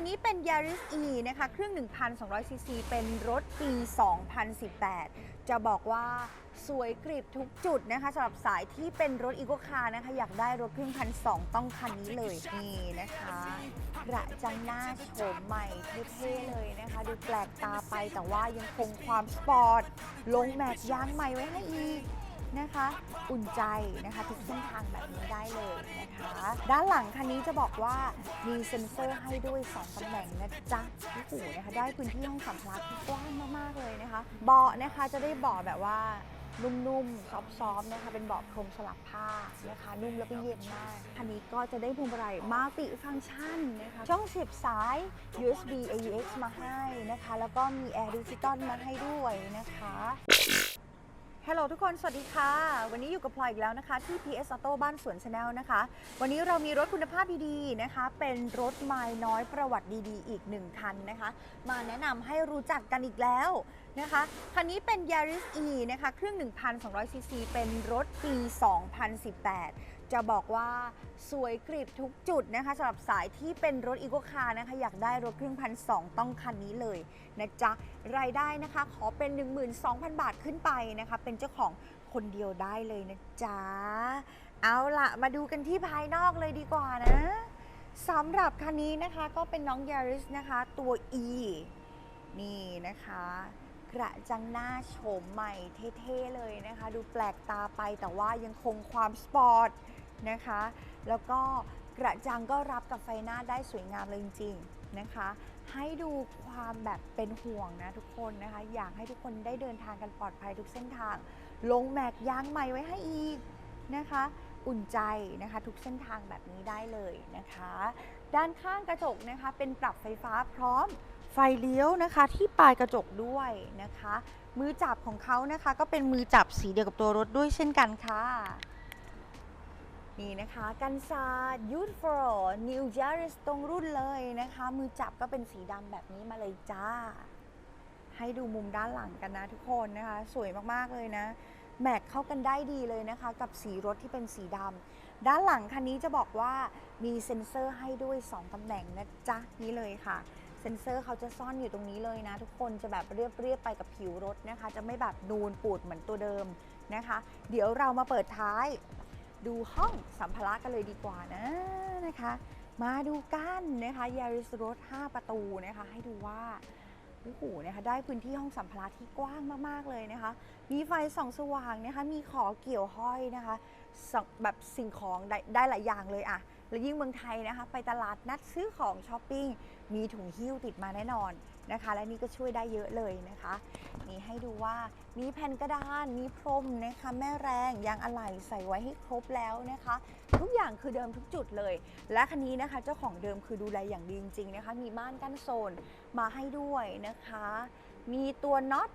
นนี้เป็น Yaris E นะคะ เครื่อง 1,200 ซีซี เป็นรถปี 2018 จะบอกว่าสวยกริบทุกจุดนะคะสำหรับสายที่เป็นรถอีโ c คาร์นะคะ อยากได้รถเครื่องพันสองต้องคันนี้เลยนี่นะคะกระจังหน้าโฉมใหม่เท่ๆเลยนะคะ ดูแปลกตาไปแต่ว่ายังคงความสปอร์ต ลงแม็กยางใหม่ไว้ให้อีก นะคะ อุ่นใจนะคะทุกเส้นทางแบบนี้ได้เลยนะคะ ด้านหลังคันนี้จะบอกว่ามีเซ็นเซอร์ให้ด้วย 2ตำแหน่งนะจ๊ะโอ้โหนะคะได้พื้นที่ห้องสัมภาระที่กว้างมากๆเลยนะคะ เบาะนะคะจะได้เบาะแบบว่านุ่มๆ ซอฟๆ นะคะ เป็นเบาะพรมสลับผ้านะคะ นุ่มแล้วก็เย็นมาก คันนี้ก็จะได้พวงมาลัยมัลติฟังก์ชันนะคะ ช่องเสียบสาย USB AUX มาให้นะคะ แล้วก็มี Air Digital มาให้ด้วยนะคะ ฮัลโหลทุกคน สวัสดีค่ะ วันนี้อยู่กับพลอยอีกแล้วนะคะ ที่ PS Auto บ้านสวนชาแนลนะคะ วันนี้เรามีรถคุณภาพดีๆนะคะ เป็นรถไม้น้อยประวัติดีๆ อีกหนึ่งคันนะคะ มาแนะนำให้รู้จักกันอีกแล้วนะคะ คันนี้เป็น Yaris E นะคะ เครื่อง 1,200ซีซีเป็นรถปี 2018 จะบอกว่าสวยกริบทุกจุดนะคะสำหรับสายที่เป็นรถอีโ c คาร์นะคะ อยากได้รถเครื่องพันสองต้องคันนี้เลยนะจ๊ะ รายได้นะคะขอเป็น 12,000 บาทขึ้นไปนะคะ เป็นเจ้าของคนเดียวได้เลยนะจ๊ะ เอาละมาดูกันที่ภายนอกเลยดีกว่านะสำหรับคันนี้นะคะก็เป็นน้อง Yaris นะคะตัว E นี่นะคะ กระจังหน้าโฉมใหม่เท่ๆเลยนะคะ ดูแปลกตาไปแต่ว่ายังคงความสปอร์ตนะคะ แล้วก็กระจังก็รับกับไฟหน้าได้สวยงามเลยจริงๆนะคะ ให้ดูความแบบเป็นห่วงนะทุกคนนะคะ อยากให้ทุกคนได้เดินทางกันปลอดภัยทุกเส้นทาง ลงแม็กยางใหม่ไว้ให้อีกนะคะ อุ่นใจนะคะ ทุกเส้นทางแบบนี้ได้เลยนะคะ ด้านข้างกระจกนะคะเป็นปรับไฟฟ้าพร้อม ไฟเลี้ยวนะคะที่ปลายกระจกด้วยนะคะ มือจับของเขานะคะก็เป็นมือจับสีเดียวกับตัวรถด้วยเช่นกันค่ะนี่นะคะกันซาดยูทฟอร์นิว a r i s ตรงรุ่นเลยนะคะ มือจับก็เป็นสีดำแบบนี้มาเลยจ้า ให้ดูมุมด้านหลังกันนะทุกคนนะคะ สวยมากๆเลยนะ แมทเข้ากันได้ดีเลยนะคะ กับสีรถที่เป็นสีดำด้านหลังคันนี้จะบอกว่ามีเซ็นเซอร์ให้ด้วย 2ตำแหน่งนะจ๊ะ นี่เลยค่ะ เซนเซอร์เขาจะซ่อนอยู่ตรงนี้เลยนะ ทุกคนจะแบบเรียบๆไปกับผิวรถนะคะ จะไม่แบบนูนปูดเหมือนตัวเดิมนะคะ เดี๋ยวเรามาเปิดท้าย ดูห้องสัมภาระกันเลยดีกว่านะนะคะ มาดูกันนะคะยาริสรถ 5 ประตูนะคะ ให้ดูว่าโอ้โหนะคะได้พื้นที่ห้องสัมภาระที่กว้างมากๆเลยนะคะ มีไฟส่องสว่างนะคะ มีขอเกี่ยวห้อยนะคะแบบสิ่งของได้ได้หลายอย่างเลยอะ แล้วยิ่งเมืองไทยนะคะ ไปตลาดนัดซื้อของช้อปปิ้งมีถุงหิ้วติดมาแน่นอนนะคะ และนี่ก็ช่วยได้เยอะเลยนะคะ นี่ให้ดูว่ามีแผ่นกระดานมีพรมนะคะ แม่แรงยางอะไหล่ใส่ไว้ให้ครบแล้วนะคะ ทุกอย่างคือเดิมทุกจุดเลย และคันนี้นะคะ เจ้าของเดิมคือดูแลอย่างดีจริงๆนะคะ มีม่านกั้นโซนมาให้ด้วยนะคะ มีตัวน็อต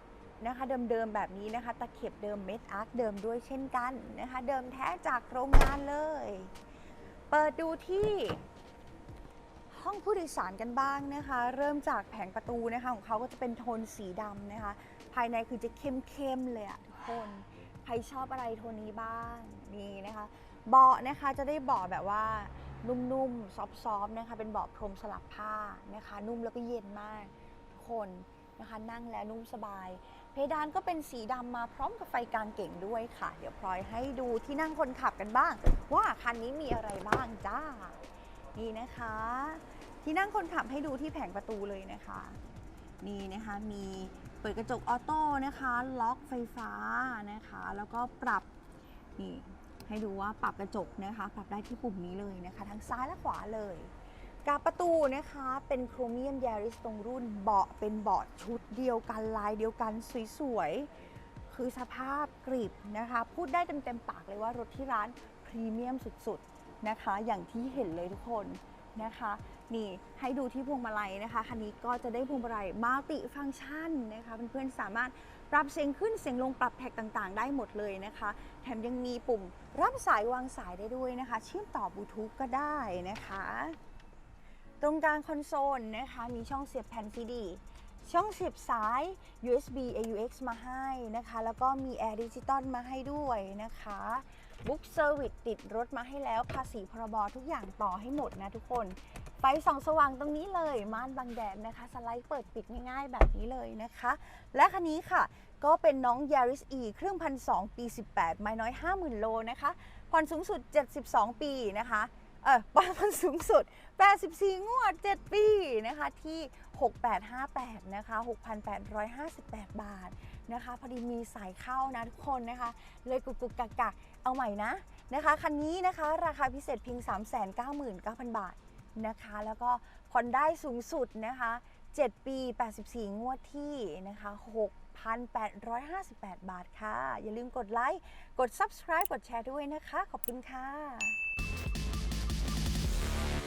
นะคะเดิมๆแบบนี้นะคะ ตะเข็บเดิมเม็ดอาร์คเดิมด้วยเช่นกันนะคะ เดิมแท้จากโรงงานเลย เปิดดูที่ห้องผู้โดยสารกันบ้างนะคะ เริ่มจากแผงประตูนะคะของเขาก็จะเป็นโทนสีดำนะคะ ภายในคือจะเข้มๆเลยอะทุกคน ใครชอบอะไรโทนนี้บ้างนี่นะคะ เบาะนะคะจะได้เบาะแบบว่านุ่มๆ ซอฟๆนะคะ เป็นเบาะพรมสลับผ้านะคะ นุ่มแล้วก็เย็นมากทุกคนนะคะ นั่งแล้วนุ่มสบาย เพดานก็เป็นสีดำมาพร้อมกับไฟกลางเก่งด้วยค่ะ เดี๋ยวพลอยให้ดูที่นั่งคนขับกันบ้าง ว่าคันนี้มีอะไรบ้างจ้า นี่นะคะ ที่นั่งคนขับให้ดูที่แผงประตูเลยนะคะ นี่นะคะมีเปิดกระจกออโต้นะคะ ล็อกไฟฟ้านะคะ แล้วก็ปรับนี่ให้ดูว่าปรับกระจกนะคะ ปรับได้ที่ปุ่มนี้เลยนะคะ ทั้งซ้ายและขวาเลย กาประตูนะคะเป็นโครเมียมยาริสตรงรุ่นเบาะเป็นเบาะชุดเดียวกันลายเดียวกันสวยๆ คือสภาพกริบนะคะ พูดได้เต็มๆปากเลยว่ารถที่ร้านพรีเมียมสุดๆนะคะ อย่างที่เห็นเลยทุกคนนะคะ นี่ให้ดูที่พวงมาลัยนะคะคันนี้ก็จะได้พวงมาลัยมัลติฟังก์ชันนะคะเพื่อนๆสามารถปรับเสียงขึ้นเสียงลงปรับแท็กต่างๆ ได้หมดเลยนะคะ แถมยังมีปุ่มรับสายวางสายได้ด้วยนะคะ เชื่อมต่อบลูทูธก็ได้นะคะ ตรงกลางคอนโซลนะคะมีช่องเสียบแผ่นซีดี ช่องเสียบสาย USB AUX มาให้นะคะ แล้วก็มี Air Digital มาให้ด้วยนะคะ Book Service ติดรถมาให้แล้วภาษีพรบทุกอย่างต่อให้หมดนะทุกคนไฟไฟส่องสว่างตรงนี้เลยม่านบังแดดนะคะ สไลด์เปิดปิดง่ายๆแบบนี้เลยนะคะ และคันนี้ค่ะ ก็เป็นน้อง Yaris E เครื่องพันสปี 18 ไม่น้อย 50,000 โลนะคะผ่อนสูงสุด 72 ปีนะคะ เออผ่อนสูงสุด 84 งวด 7 ปีนะคะที่ 6858 นะคะ 6,858 บาทนะคะ พอดีมีสายเข้านะทุกคนนะคะ เลยกุกกุกกักกักเอาใหม่นะนะคะ คันนี้นะคะราคาพิเศษเพียง 399,000 บาทนะคะ แล้วก็ผ่อนได้สูงสุดนะคะ 7 ปี 84 งวดที่นะคะ6,858 บาทค่ะ อย่าลืมกดไลค์ กด subscribe กดแชร์ด้วยนะคะ ขอบคุณค่ะ